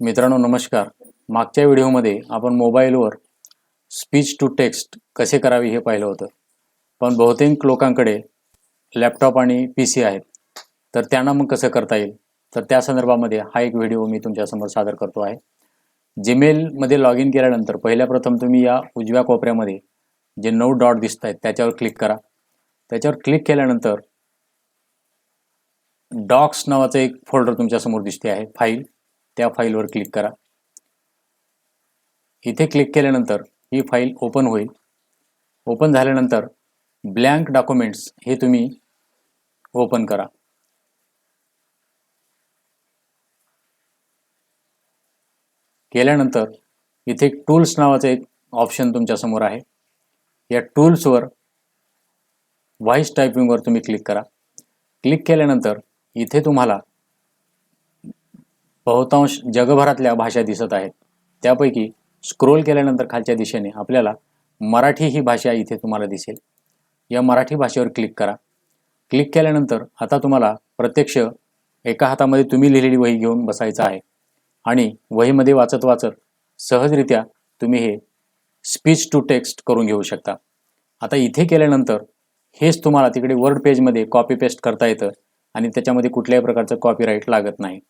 मित्रांनो नमस्कार. मागच्या व्हिडिओमध्ये आपण मोबाईलवर स्पीच टू टेक्स्ट कसे करावे हे पाहिलं होतं. पण बहुतेक लोकांकडे लॅपटॉप आणि पी सी आहेत. तर त्यांना मग कसं करता येईल? तर त्या संदर्भामध्ये हा एक व्हिडिओ मी तुमच्यासमोर सादर करतो आहे. जीमेलमध्ये लॉग इन केल्यानंतर पहिल्या प्रथम तुम्ही या उजव्या कोपऱ्यामध्ये जे नऊ डॉट दिसत आहेत त्याच्यावर क्लिक करा. त्याच्यावर क्लिक केल्यानंतर डॉक्स नावाचं एक फोल्डर तुमच्यासमोर दिसते आहे फाईल. त्या फाईलवर क्लिक करा. इथे क्लिक केल्यानंतर ही फाईल ओपन होईल. ओपन झाल्यानंतर ब्लँक डॉक्युमेंट्स हे तुम्ही ओपन करा. केल्यानंतर इथे टूल्स नावाचं एक ऑप्शन तुमच्यासमोर आहे. या टूल्सवर व्हॉइस टायपिंगवर तुम्ही क्लिक करा. क्लिक केल्यानंतर इथे तुम्हाला बहुतांश जगभरातल्या भाषा दिसत आहेत. त्यापैकी स्क्रोल केल्यानंतर खालच्या दिशेने आपल्याला मराठी ही भाषा इथे तुम्हाला दिसेल. या मराठी भाषेवर क्लिक करा. क्लिक केल्यानंतर आता तुम्हाला प्रत्यक्ष एका हातामध्ये तुम्ही लिहिलेली वही घेऊन बसायचं आहे. आणि वहीमध्ये वाचत वाचत सहजरित्या तुम्ही हे स्पीच टू टेक्स्ट करून घेऊ शकता. आता इथे केल्यानंतर हेच तुम्हाला तिकडे वर्ड पेजमध्ये कॉपी पेस्ट करता येतं आणि त्याच्यामध्ये कुठल्याही प्रकारचं कॉपीराईट लागत नाही.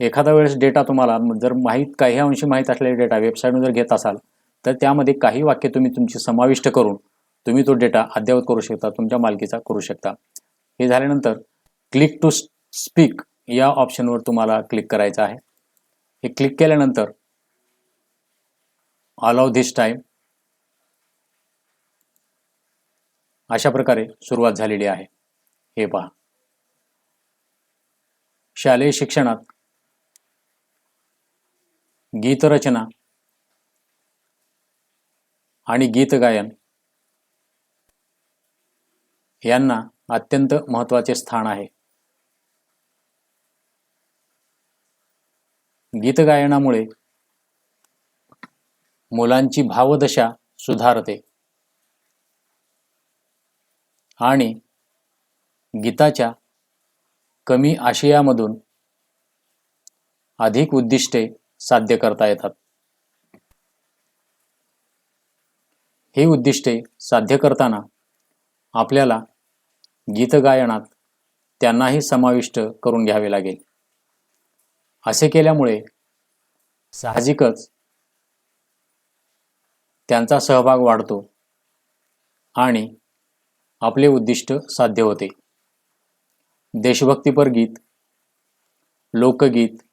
एखादा वेळेस डेटा तुम्हाला जर माहीत काही अंशी माहीत असलेला डेटा वेबसाईटवर जर घेत असाल तर त्यामध्ये काही वाक्य तुम्ही तुमची समाविष्ट करून तुम्ही तो डेटा अद्ययावत करू शकता तुमच्या मालकीचा करू शकता. हे झाल्यानंतर क्लिक टू स्पीक या ऑप्शनवर तुम्हाला क्लिक करायचं आहे. हे क्लिक केल्यानंतर अलाव धिस टाईम अशा प्रकारे सुरुवात झालेली आहे. हे पहा. शालेय शिक्षणात गीतरचना आणि गीत गायन यांना अत्यंत महत्त्वाचे स्थान आहे. गीत गायनामुळे मुलांची भावदशा सुधारते आणि गीताच्या कमी आशयामधून अधिक उद्दिष्टे साध्य करता येतात. ही उद्दिष्टे साध्य करताना आपल्याला गीतगायनात त्यांनाही समाविष्ट करून घ्यावे लागेल. असे केल्यामुळे साहजिकच त्यांचा सहभाग वाढतो आणि आपले उद्दिष्ट साध्य होते. देशभक्तीपर गीत लोकगीत